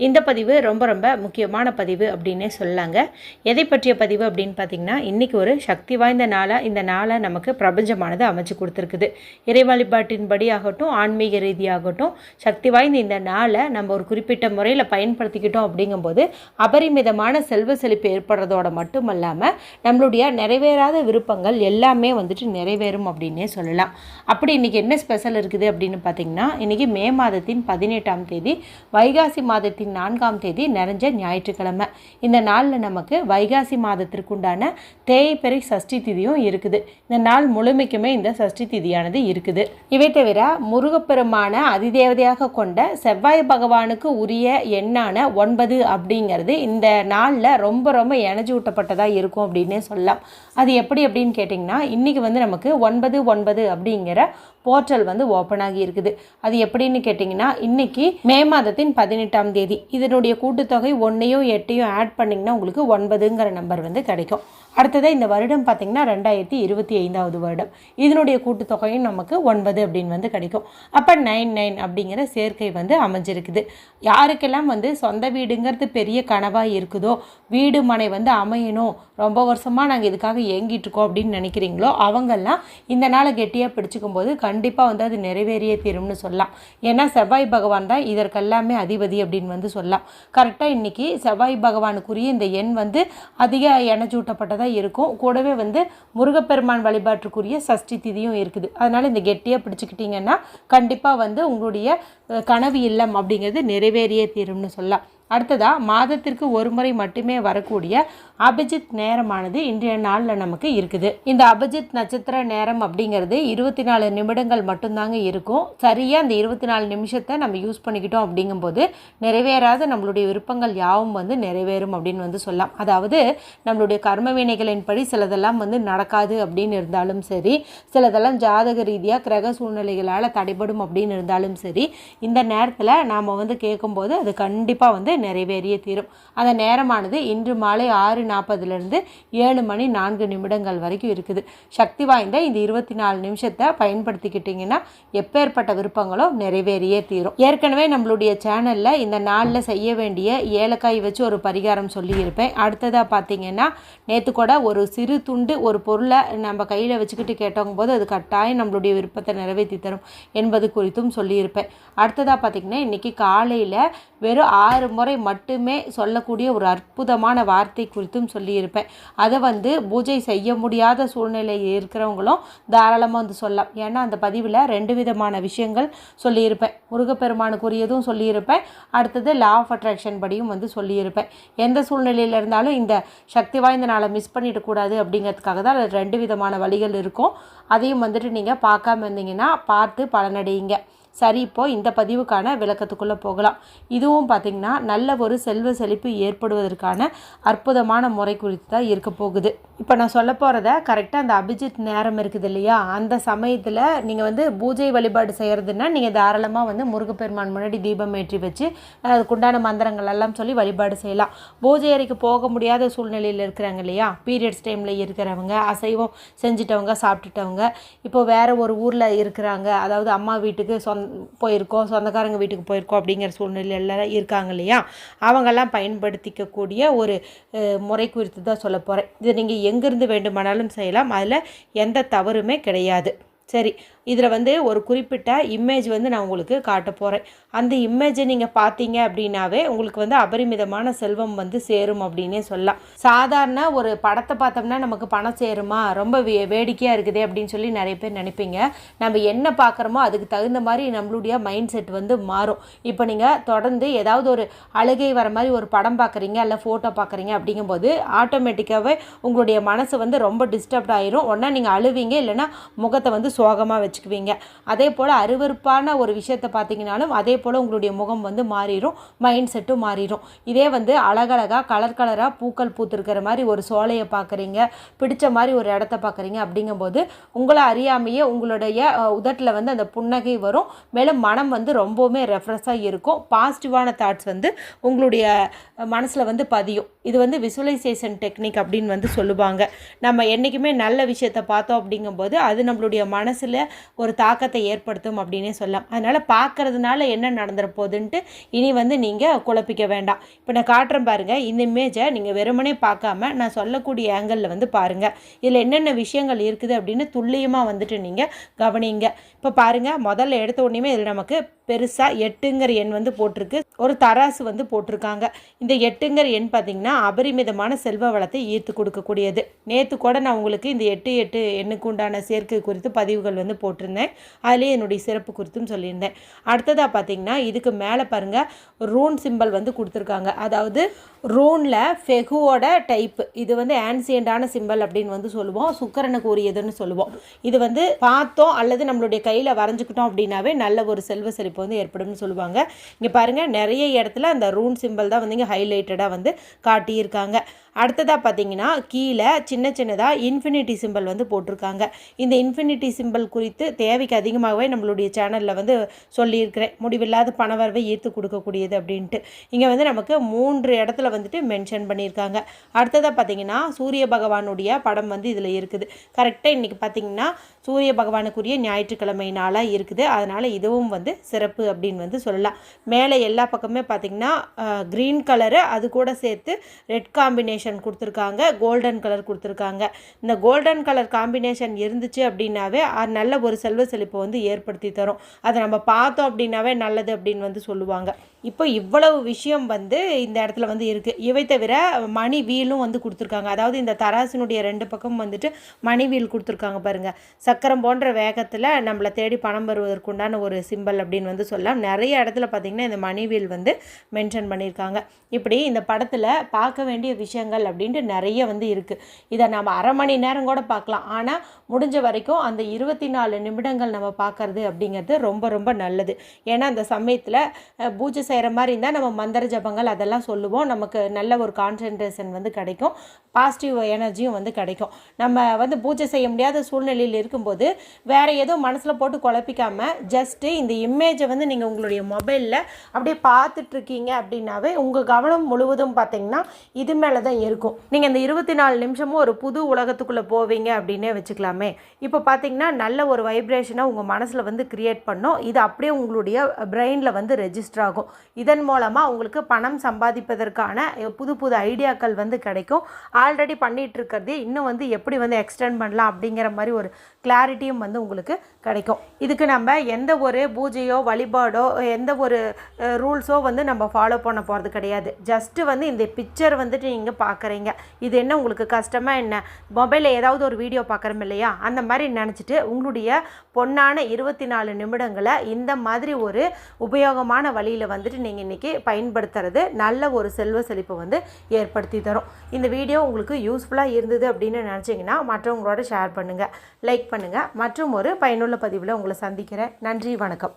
இந்த பதிவு ரொம்ப ரொம்ப முக்கியமான பதிவு அப்படின்னே சொல்லாங்க. எதை பற்றிய பதிவு அப்படின்னு பார்த்தீங்கன்னா இன்றைக்கி ஒரு சக்தி வாய்ந்த நாளாக இந்த நாளை நமக்கு பிரபஞ்சமானது அமைச்சு கொடுத்துருக்குது. இறை வழிபாட்டின்படி ஆகட்டும் ஆன்மீக ரீதியாகட்டும் சக்தி வாய்ந்த இந்த நாளை நம்ம ஒரு குறிப்பிட்ட முறையில் பயன்படுத்திக்கிட்டோம் அப்படிங்கும்போது அபரிமிதமான செல்வ செழிப்பு ஏற்படுறதோட மட்டுமல்லாமல் நம்மளுடைய நிறைவேறாத விருப்பங்கள் எல்லாமே வந்துட்டு நிறைவேறும் அப்படின்னே சொல்லலாம். அப்படி இன்றைக்கி என்ன ஸ்பெஷல் இருக்குது அப்படின்னு பார்த்தீங்கன்னா இன்றைக்கி மே மாதத்தின் பதினெட்டாம் தேதி வைகாசி மாதத்தின் நான்காம் தேதி நிறைஞ்ச ஞாயிற்றுக்கிழமை. இந்த நாளில் நமக்கு வைகாசி மாதத்திற்குண்டான தேய்பெறை சஷ்டி திதியும் இருக்குது. இந்த நாள் முழுமைக்குமே இந்த சஷ்டி திதியானது இருக்குது. இவை தவிர முருகப்பெருமான அதிதேவதையாக கொண்ட செவ்வாய் பகவானுக்கு உரிய எண்ணான ஒன்பது அப்படிங்கிறது இந்த நாளில் ரொம்ப ரொம்ப எனர்ஜி ஊட்டப்பட்டதாக இருக்கும் அப்படின்னே சொல்லலாம். அது எப்படி அப்படின்னு கேட்டிங்கன்னா இன்றைக்கி வந்து நமக்கு ஒன்பது ஒன்பது அப்படிங்கிற போர்ட்டல் வந்து ஓப்பன் ஆகி இருக்குது. அது எப்படின்னு கேட்டிங்கன்னா இன்றைக்கி மே மாதத்தின் பதினெட்டாம் தேதி. இதனுடைய கூட்டுத்தொகை ஒன்றையும் எட்டையும் ஆட் பண்ணிங்கன்னா உங்களுக்கு ஒன்பதுங்கிற நம்பர் வந்து கிடைக்கும். அடுத்ததாக இந்த வருடம் பார்த்திங்கன்னா ரெண்டாயிரத்தி இருபத்தி ஐந்தாவது வருடம். இதனுடைய கூட்டுத்தொகையும் நமக்கு ஒன்பது அப்படின்னு வந்து கிடைக்கும். அப்போ நைன் நைன் அப்படிங்கிற சேர்க்கை வந்து அமைஞ்சிருக்குது. யாருக்கெல்லாம் வந்து சொந்த வீடுங்கிறது பெரிய கனவாக இருக்குதோ வீடு மனை வந்து அமையணும் ரொம்ப வருஷமாக நாங்கள் இதுக்காக ஏங்கிட்டு இருக்கோம் அப்படின்னு நினைக்கிறீங்களோ அவங்கெல்லாம் இந்த நாளை கெட்டியாக பிடிச்சிக்கும் போது கண்டிப்பாக வந்து அது நிறைவேறிய தீரும்னு சொல்லலாம். ஏன்னா செவ்வாய் பகவான் தான் இதற்கெல்லாமே அதிபதி அப்படின்னு வந்து சொல்லலாம். கரெக்டாக இன்றைக்கி செவ்வாய் பகவானுக்குரிய இந்த எண் வந்து அதிக தான் இருக்கும். கூடவே வந்து முருகப்பெருமான் வழிபாட்டுக்குரிய சஷ்டி திதியும் இருக்குது. அதனால் இந்த கெட்டியாக பிடிச்சிக்கிட்டிங்கன்னா கண்டிப்பாக வந்து உங்களுடைய கனவு இல்லம் அப்படிங்கிறது நிறைவேறியே தீரும்னு சொல்லலாம். அடுத்ததாக மாதத்திற்கு ஒரு முறை மட்டுமே வரக்கூடிய அபிஜித் நேரமானது இன்றைய நாளில் நமக்கு இருக்குது. இந்த அபிஜித் நட்சத்திர நேரம் அப்படிங்கிறது இருபத்தி நாலு நிமிடங்கள் மட்டும்தாங்க இருக்கும். சரியாக அந்த இருபத்தி நாலு நிமிஷத்தை நம்ம யூஸ் பண்ணிக்கிட்டோம் அப்படிங்கும்போது நிறைவேறாத நம்மளுடைய விருப்பங்கள் யாவும் வந்து நிறைவேறும் அப்படின்னு வந்து சொல்லலாம். அதாவது நம்மளுடைய கர்ம வினைகளின்படி சிலதெல்லாம் வந்து நடக்காது அப்படின்னு இருந்தாலும் சரி சிலதெல்லாம் ஜாதக ரீதியாக கிரக சூழ்நிலைகளால் தடைபடும் அப்படின்னு இருந்தாலும் சரி இந்த நேரத்தில் நாம் வந்து கேட்கும்போது அது கண்டிப்பாக வந்து நிறைவேறிய தீரும் அந்த நேரமானது இன்று மாலை ஆறு நாற்பதுலேருந்து ஏழு மணி நான்கு நிமிடங்கள் வரைக்கும் இருக்குது. சக்தி வாய்ந்த இந்த இருபத்தி நாலு நிமிஷத்தை பயன்படுத்திக்கிட்டிங்கன்னா எப்பேற்பட்ட விருப்பங்களும் நிறைவேறியே தீரும் ஏற்கனவே நம்மளுடைய சேனலில் இந்த நாளில் செய்ய வேண்டிய ஏலக்காய் வச்சு ஒரு பரிகாரம் சொல்லியிருப்பேன். அடுத்ததாக பார்த்தீங்கன்னா நேற்று கூட ஒரு சிறு துண்டு ஒரு பொருளை நம்ம கையில் வச்சுக்கிட்டு கேட்டவங்க போது அது கட்டாயம் நம்மளுடைய விருப்பத்தை நிறைவேற்றி தரும் என்பது குறித்தும் சொல்லியிருப்பேன். அடுத்ததாக பார்த்தீங்கன்னா இன்றைக்கி காலையில் வெறும் ஆறு முறை மட்டுமே சொல்லக்கூடிய ஒரு அற்புதமான வார்த்தை குறித்தும் சொல்லியிருப்பேன். அதை வந்து பூஜை செய்ய முடியாத சூழ்நிலையில் இருக்கிறவங்களும் தாராளமாக வந்து சொல்லலாம். ஏன்னா அந்த பதிவில் ரெண்டு விதமான விஷயங்கள் சொல்லியிருப்பேன். முருகப்பெருமானுக்குரியதும் சொல்லியிருப்பேன். அடுத்தது லா ஆஃப் அட்ராக்ஷன் படியும் வந்து சொல்லியிருப்பேன். எந்த சூழ்நிலையில் இருந்தாலும் இந்த சக்தி வாய்ந்த நாளை மிஸ் பண்ணிடக்கூடாது அப்படிங்கிறதுக்காக தான் அதில் ரெண்டு விதமான வழிகள் இருக்கும். அதையும் வந்துட்டு நீங்கள் பார்க்காம இருந்தீங்கன்னா பார்த்து பலனடையுங்க. சரி இப்போ இந்த பதிவுக்கான விளக்கத்துக்குள்ளே போகலாம். இதுவும் பார்த்திங்கன்னா நல்ல ஒரு செல்வ செழிப்பு ஏற்படுவதற்கான அற்புதமான முறை குறித்து தான் இருக்க போகுது. இப்போ நான் சொல்ல போகிறத கரெக்டாக அந்த அபிஜித் நேரம் இருக்குது இல்லையா? அந்த சமயத்தில் நீங்கள் வந்து பூஜை வழிபாடு செய்கிறதுனா நீங்கள் தாராளமாக வந்து முருகப்பெருமான் முன்னாடி தீபம் ஏற்றி வச்சு அதுக்குண்டான மந்திரங்கள் எல்லாம் சொல்லி வழிபாடு செய்யலாம். பூஜை அறைக்கு போக முடியாத சூழ்நிலையில் இருக்கிறாங்க இல்லையா? பீரியட்ஸ் டைமில் இருக்கிறவங்க அசைவம் செஞ்சிட்டவங்க சாப்பிட்டுட்டவங்க இப்போ வேறு ஒரு ஊரில் இருக்கிறாங்க. அதாவது அம்மா வீட்டுக்கு சொந்த போயிருக்கோம் சொந்தக்காரங்க வீட்டுக்கு போயிருக்கோம் அப்படிங்கிற சூழ்நிலையில் இருக்காங்க இல்லையா? அவங்கெல்லாம் பயன்படுத்திக்கக்கூடிய ஒரு முறை குறித்து தான் சொல்ல போகிறேன் இது நீங்கள் எங்கேருந்து வேண்டுமானாலும் செய்யலாம். அதில் எந்த தவறுமே கிடையாது. சரி இதில் வந்து ஒரு குறிப்பிட்ட இமேஜ் வந்து நான் உங்களுக்கு காட்ட போகிறேன் அந்த இமேஜை நீங்கள் பார்த்தீங்க அப்படின்னாவே உங்களுக்கு வந்து அபரிமிதமான செல்வம் வந்து சேரும் அப்படின்னே சொல்லலாம். சாதாரண ஒரு படத்தை பார்த்தோம்னா நமக்கு பணம் சேருமா? ரொம்ப வே வேடிக்கையாக இருக்குது அப்படின்னு சொல்லி நிறைய பேர் நினைப்பீங்க. நம்ம என்ன பார்க்குறோமோ அதுக்கு தகுந்த மாதிரி நம்மளுடைய மைண்ட் செட் வந்து மாறும். இப்போ நீங்கள் தொடர்ந்து ஏதாவது ஒரு அழுகை வர மாதிரி ஒரு படம் பார்க்குறீங்க இல்லை ஃபோட்டோ பார்க்குறீங்க அப்படிங்கும்போது ஆட்டோமேட்டிக்காகவே உங்களுடைய மனசு வந்து ரொம்ப டிஸ்டர்ப்ட் ஆயிரும். ஒன்றா நீங்கள் அழுவீங்க இல்லைன்னா முகத்தை வந்து சோகமாக வச்சுக்குவீங்க. அதே போல் அருவருப்பான ஒரு விஷயத்தை பார்த்தீங்கனாலும் அதே போல் உங்களுடைய முகம் வந்து மாறிடும் மைண்ட் செட்டும் மாறிடும் இதே வந்து அழகழகாக கலர் கலராக பூக்கள் பூத்துருக்கிற மாதிரி ஒரு சோலையை பார்க்குறீங்க பிடிச்ச மாதிரி ஒரு இடத்த பார்க்குறீங்க அப்படிங்கும்போது உங்களை அறியாமையே உங்களுடைய உதட்டில் வந்து அந்த புன்னகை வரும். மேலும் மனம் வந்து ரொம்பவுமே ரெஃப்ரெஷ்ஷாக இருக்கும். பாசிட்டிவான தாட்ஸ் வந்து உங்களுடைய மனசில் வந்து பதியும். இது வந்து விசுவலைசேஷன் டெக்னிக் அப்படின்னு வந்து சொல்லுவாங்க. நம்ம என்றைக்குமே நல்ல விஷயத்தை பார்த்தோம் அப்படிங்கும்போது அது நம்மளுடைய மனசில் ஒரு தாக்கத்தை ஏற்படுத்தும் அப்படின்னே சொல்லலாம். அதனால் பார்க்கறதுனால என்ன நடந்துற போகுதுன்ட்டு இனி வந்து நீங்கள் குழப்பிக்க வேண்டாம். இப்போ நான் காட்டுறேன் பாருங்கள் இந்த இமேஜை நீங்கள் வெறுமனே பார்க்காம நான் சொல்லக்கூடிய ஆங்கிளில் வந்து பாருங்கள் இதில் என்னென்ன விஷயங்கள் இருக்குது அப்படின்னு துல்லியமாக வந்துட்டு நீங்கள் கவனிங்க. இப்போ பாருங்கள் முதல்ல எடுத்த உடனே இதில் நமக்கு பெருசாக எட்டுங்கிற எண் வந்து போட்டிருக்கு. ஒரு தராசு வந்து போட்டிருக்காங்க. இந்த எட்டுங்கிற எண் பார்த்திங்கன்னா அபரிமிதமான செல்வ வளத்தை ஈர்த்து கொடுக்கக்கூடியது. நேற்று கூட நான் உங்களுக்கு இந்த எட்டு எட்டு எண்ணுக்கு உண்டான சேர்க்கை குறித்து பதிவுகள் வந்து போட்டிருந்தேன். அதுலேயே என்னுடைய சிறப்பு குறித்தும் சொல்லியிருந்தேன். அடுத்ததாக பார்த்திங்கன்னா இதுக்கு மேலே பாருங்கள் ரூன் சிம்பல் வந்து கொடுத்துருக்காங்க. அதாவது ரூனில் ஃபெகுவோட டைப்பு இது வந்து ஆன்சியண்டான சிம்பல் அப்படின்னு வந்து சொல்லுவோம். சுக்கரனுக்கு உரியதுன்னு சொல்லுவோம். இது வந்து பார்த்தோம் அல்லது நம்மளுடைய கையில் வரைஞ்சிக்கிட்டோம் அப்படின்னாவே நல்ல ஒரு செல்வ செழிப்பு வந்து ஏற்படும்னு சொல்லுவாங்க. இங்கே பாருங்கள் நிறைய இடத்துல அந்த ரூன் சிம்பிள் தான் வந்து இங்கே ஹைலைட்டடாக வந்து காட்டியிருக்காங்க. அடுத்ததாக பார்த்தீங்கன்னா கீழே சின்ன சின்னதாக இன்ஃபினிட்டி சிம்பிள் வந்து போட்டிருக்காங்க. இந்த இன்ஃபினிட்டி சிம்பிள் குறித்து தேவைக்கு அதிகமாகவே நம்மளுடைய சேனலில் வந்து சொல்லியிருக்கிறேன். முடிவில்லாத பணவரவை ஈர்த்து கொடுக்கக்கூடியது அப்படின்ட்டு. இங்கே வந்து நமக்கு மூன்று இடத்துல வந்துட்டு மென்ஷன் பண்ணியிருக்காங்க. அடுத்ததாக பார்த்தீங்கன்னா சூரிய பகவானுடைய படம் வந்து இதில் இருக்குது. கரெக்டாக இன்றைக்கி பார்த்தீங்கன்னா சூரிய பகவானுக்குரிய ஞாயிற்றுக்கிழமை நாளாக இருக்குது. அதனால் இதுவும் வந்து சிறப்பு அப்படின்னு வந்து சொல்லலாம். மேலே எல்லா பக்கமே பார்த்திங்கன்னா க்ரீன் கலரு அது கூட சேர்த்து ரெட் காம்பினேஷன் காம்பினேஷன் கொடுத்துருக்காங்க. கோல்டன் கலர் கொடுத்துருக்காங்க. இந்த கோல்டன் கலர் காம்பினேஷன் இருந்துச்சு அப்படின்னாவே அது நல்ல ஒரு செல்வ செழிப்பை வந்து ஏற்படுத்தி தரும். அதை நம்ம பார்த்தோம் அப்படின்னாவே நல்லது அப்படின்னு வந்து சொல்லுவாங்க. இப்போ இவ்வளவு விஷயம் வந்து இந்த இடத்துல வந்து இருக்குது இவை தவிர மணி வீலும் வந்து கொடுத்துருக்காங்க. அதாவது இந்த தராசினுடைய ரெண்டு பக்கம் வந்துட்டு மணி வீல் கொடுத்துருக்காங்க பாருங்கள் சக்கரம் போன்ற வேகத்தில் நம்மளை தேடி பணம் வருவதற்குண்டான ஒரு சிம்பல் அப்படின்னு வந்து சொல்லலாம். நிறைய இடத்துல பார்த்திங்கன்னா இந்த மணி வீல் வந்து மென்ஷன் பண்ணியிருக்காங்க. இப்படி இந்த படத்தில் பார்க்க வேண்டிய விஷயங்கள் விஷயங்கள் அப்படின்ட்டு நிறைய வந்து இருக்குது இதை நம்ம அரை மணி நேரம் கூட பார்க்கலாம். ஆனால் முடிஞ்ச வரைக்கும் அந்த இருபத்தி நாலு நிமிடங்கள் நம்ம பார்க்குறது அப்படிங்கிறது ரொம்ப ரொம்ப நல்லது. ஏன்னா அந்த சமயத்தில் பூஜை செய்கிற மாதிரி இருந்தால் நம்ம மந்திர ஜபங்கள் அதெல்லாம் சொல்லுவோம். நமக்கு நல்ல ஒரு கான்சன்ட்ரேஷன் வந்து கிடைக்கும். பாசிட்டிவ் எனர்ஜியும் வந்து கிடைக்கும். நம்ம வந்து பூஜை செய்ய முடியாத சூழ்நிலையில் இருக்கும்போது வேறு எதுவும் மனசில் போட்டு குழப்பிக்காமல் ஜஸ்ட்டு இந்த இமேஜை வந்து நீங்கள் உங்களுடைய மொபைலில் அப்படியே பார்த்துட்ருக்கீங்க அப்படின்னாவே உங்கள் கவனம் முழுவதும் பார்த்தீங்கன்னா இது மேலே தான் இருக்கும். நீங்கள் இந்த இருபத்தி நாலு நிமிஷமும் ஒரு புது உலகத்துக்குள்ளே போவீங்க அப்படின்னே வச்சுக்கலாமே. இப்போ பார்த்தீங்கன்னா நல்ல ஒரு வைப்ரேஷனை உங்கள் மனசில் வந்து க்ரியேட் பண்ணோம். இது அப்படியே உங்களுடைய பிரெயினில் வந்து ரெஜிஸ்டர் ஆகும். இதன் மூலமாக உங்களுக்கு பணம் சம்பாதிப்பதற்கான புது புது ஐடியாக்கள் வந்து கிடைக்கும். ஆல்ரெடி பண்ணிகிட்டு இருக்கிறதே இன்னும் வந்து எப்படி வந்து எக்ஸ்டெண்ட் பண்ணலாம் அப்படிங்கிற மாதிரி ஒரு கிளாரிட்டியும் வந்து உங்களுக்கு கிடைக்கும். இதுக்கு நம்ம எந்த ஒரு பூஜையோ வழிபாடோ எந்த ஒரு ரூல்ஸோ வந்து நம்ம ஃபாலோ பண்ண போகிறது கிடையாது. ஜஸ்ட்டு வந்து இந்த பிக்சர் வந்துட்டு நீங்கள் பார்க்குறீங்க இது என்ன உங்களுக்கு கஷ்டமாக என்ன? மொபைலில் ஏதாவது ஒரு வீடியோ பார்க்குறோம் இல்லையா? அந்த மாதிரி நினச்சிட்டு உங்களுடைய பொன்னான இருபத்தி நாலு நிமிடங்களை இந்த மாதிரி ஒரு உபயோகமான வழியில் வந்துட்டு நீங்கள் இன்றைக்கி பயன்படுத்துறது நல்ல ஒரு செல்வ செழிப்பை வந்து ஏற்படுத்தி தரும். இந்த வீடியோ உங்களுக்கு யூஸ்ஃபுல்லாக இருந்தது அப்படின்னு நினச்சிங்கன்னா மற்றவங்களோட ஷேர் பண்ணுங்கள் லைக் பண்ணுங்கள் மற்றும் ஒரு பயனுள்ள பதிவில் உங்களை சந்திக்கிறேன். நன்றி வணக்கம்.